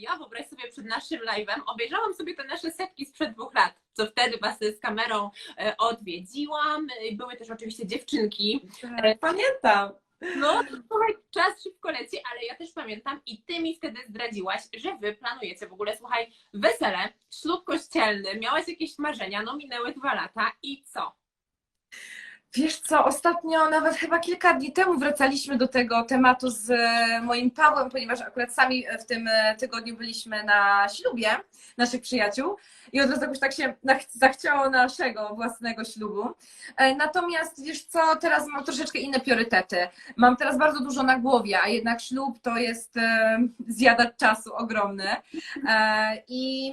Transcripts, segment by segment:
ja, wyobraź sobie przed naszym live'em, obejrzałam sobie te nasze setki sprzed dwóch lat, co wtedy Was z kamerą e, odwiedziłam. E, Były też oczywiście dziewczynki. Pamiętam. No, słuchaj, czas szybko leci, ale ja też pamiętam i Ty mi wtedy zdradziłaś, że Wy planujecie w ogóle, słuchaj, wesele, ślub kościelny, miałaś jakieś marzenia, no minęły dwa lata i co? Wiesz co, ostatnio, nawet chyba kilka dni temu wracaliśmy do tego tematu z e, moim Pawłem, ponieważ akurat sami w tym e, tygodniu byliśmy na ślubie naszych przyjaciół i od razu jakoś tak się zachciało naszego własnego ślubu. E, Natomiast wiesz co, teraz mam troszeczkę inne priorytety. Mam teraz bardzo dużo na głowie, a jednak ślub to jest zjadacz czasu ogromny. I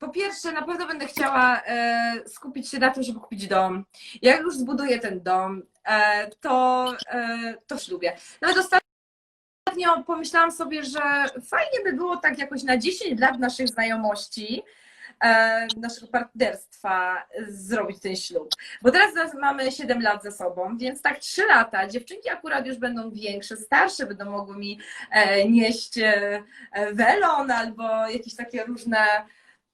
po pierwsze, na pewno będę chciała e, skupić się na tym, żeby kupić dom. Jak już zbuduję ten dom, e, to, e, to w. Nawet ostatnio pomyślałam sobie, że fajnie by było tak jakoś na 10 lat naszych znajomości, e, naszego partnerstwa zrobić ten ślub. Bo teraz mamy 7 lat ze sobą, więc tak 3 lata. Dziewczynki akurat już będą większe, starsze, będą mogły mi e, nieść e, welon albo jakieś takie różne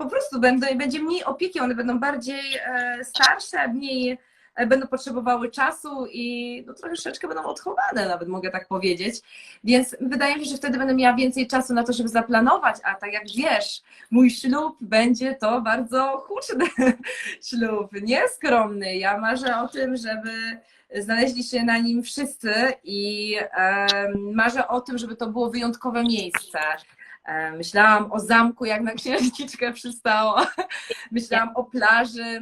po prostu będą, będzie mniej opieki, one będą bardziej e, starsze, mniej e, będą potrzebowały czasu i no, troszeczkę będą odchowane, nawet mogę tak powiedzieć. Więc wydaje mi się, że wtedy będę miała więcej czasu na to, żeby zaplanować, a tak jak wiesz, mój ślub będzie to bardzo huczny ślub, nieskromny. Ja marzę o tym, żeby znaleźli się na nim wszyscy i marzę o tym, żeby to było wyjątkowe miejsce. E, Myślałam o zamku, jak na księżniczkę przystało. Myślałam o plaży.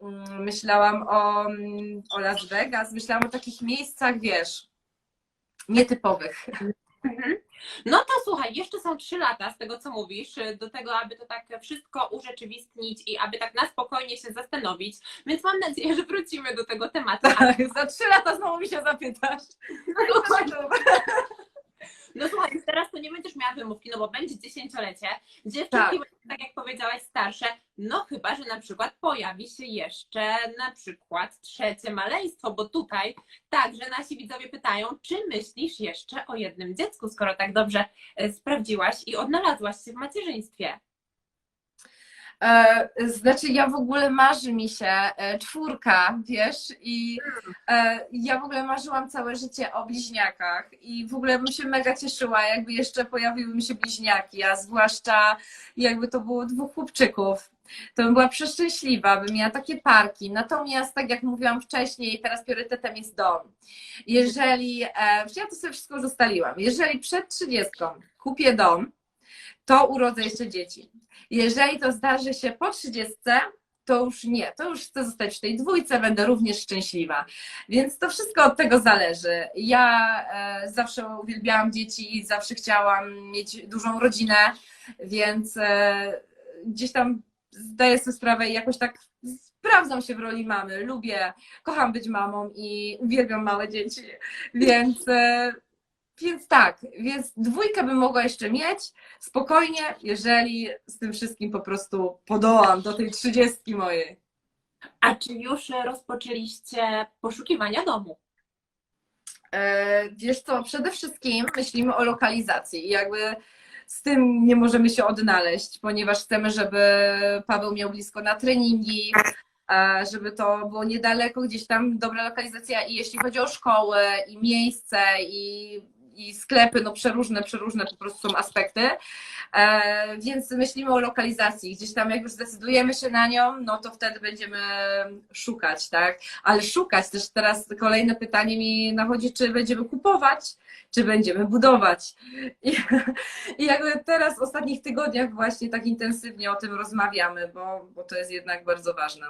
mm, Myślałam o, mm, o Las Vegas. Myślałam o takich miejscach, wiesz, nietypowych. No to słuchaj, jeszcze są trzy lata z tego, co mówisz, do tego, aby to tak wszystko urzeczywistnić i aby tak na spokojnie się zastanowić, więc mam nadzieję, że wrócimy do tego tematu. Tak, za trzy lata znowu mi się zapytasz. No słuchaj, już teraz to nie będziesz miała wymówki, no bo będzie dziesięciolecie, dziewczynki Tak. będą, tak jak powiedziałaś, starsze, no chyba, że na przykład pojawi się jeszcze na przykład trzecie maleństwo, bo tutaj także nasi widzowie pytają, czy myślisz jeszcze o jednym dziecku, skoro tak dobrze e, sprawdziłaś i odnalazłaś się w macierzyństwie. E, Znaczy, ja w ogóle marzy mi się e, czwórka, wiesz, i e, ja w ogóle marzyłam całe życie o bliźniakach i w ogóle bym się mega cieszyła, jakby jeszcze pojawiły mi się bliźniaki, a zwłaszcza jakby to było dwóch chłopczyków. To bym była przeszczęśliwa, bym miała takie parki. Natomiast, tak jak mówiłam wcześniej, teraz priorytetem jest dom. Jeżeli, ja to sobie wszystko już ustaliłam, jeżeli przed trzydziestką kupię dom, to urodzę jeszcze dzieci. Jeżeli to zdarzy się po 30, to już nie, to już chcę zostać w tej dwójce, będę również szczęśliwa. Więc to wszystko od tego zależy. Ja e, zawsze uwielbiałam dzieci i zawsze chciałam mieć dużą rodzinę, więc e, gdzieś tam zdaję sobie sprawę i jakoś tak sprawdzam się w roli mamy. Lubię, kocham być mamą i uwielbiam małe dzieci, więc. Więc tak, więc dwójkę bym mogła jeszcze mieć spokojnie, jeżeli z tym wszystkim po prostu podołam do tej trzydziestki mojej. A czy już rozpoczęliście poszukiwania domu? E, Wiesz co, przede wszystkim myślimy o lokalizacji i jakby z tym nie możemy się odnaleźć, ponieważ chcemy, żeby Paweł miał blisko na treningi, e, żeby to było niedaleko, gdzieś tam dobra lokalizacja i jeśli chodzi o szkołę i miejsce i, i sklepy, no przeróżne, przeróżne po prostu są aspekty, E, więc myślimy o lokalizacji, gdzieś tam jak już zdecydujemy się na nią, no to wtedy będziemy szukać, tak? Ale szukać też teraz kolejne pytanie mi nachodzi, czy będziemy kupować, czy będziemy budować. I, i jakby teraz w ostatnich tygodniach właśnie tak intensywnie o tym rozmawiamy, bo, bo to jest jednak bardzo ważne.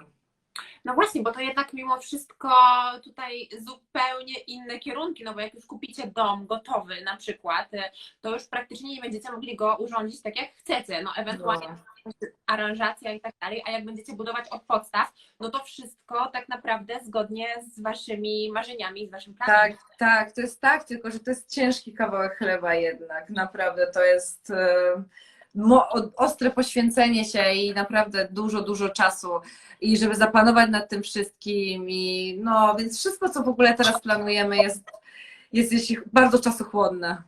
No właśnie, bo to jednak mimo wszystko tutaj zupełnie inne kierunki, no bo jak już kupicie dom gotowy na przykład, e, to już praktycznie nie będziecie mogli go urządzić tak jak chcecie, no ewentualnie No. aranżacja i tak dalej, a jak będziecie budować od podstaw, no to wszystko tak naprawdę zgodnie z waszymi marzeniami, z waszym planem. Tak, tak, to jest tak, tylko że to jest ciężki kawałek chleba jednak, naprawdę to jest o- ostre poświęcenie się i naprawdę dużo, dużo czasu i żeby zapanować nad tym wszystkim i no, więc wszystko, co w ogóle teraz planujemy jest, jest, bardzo czasochłonne.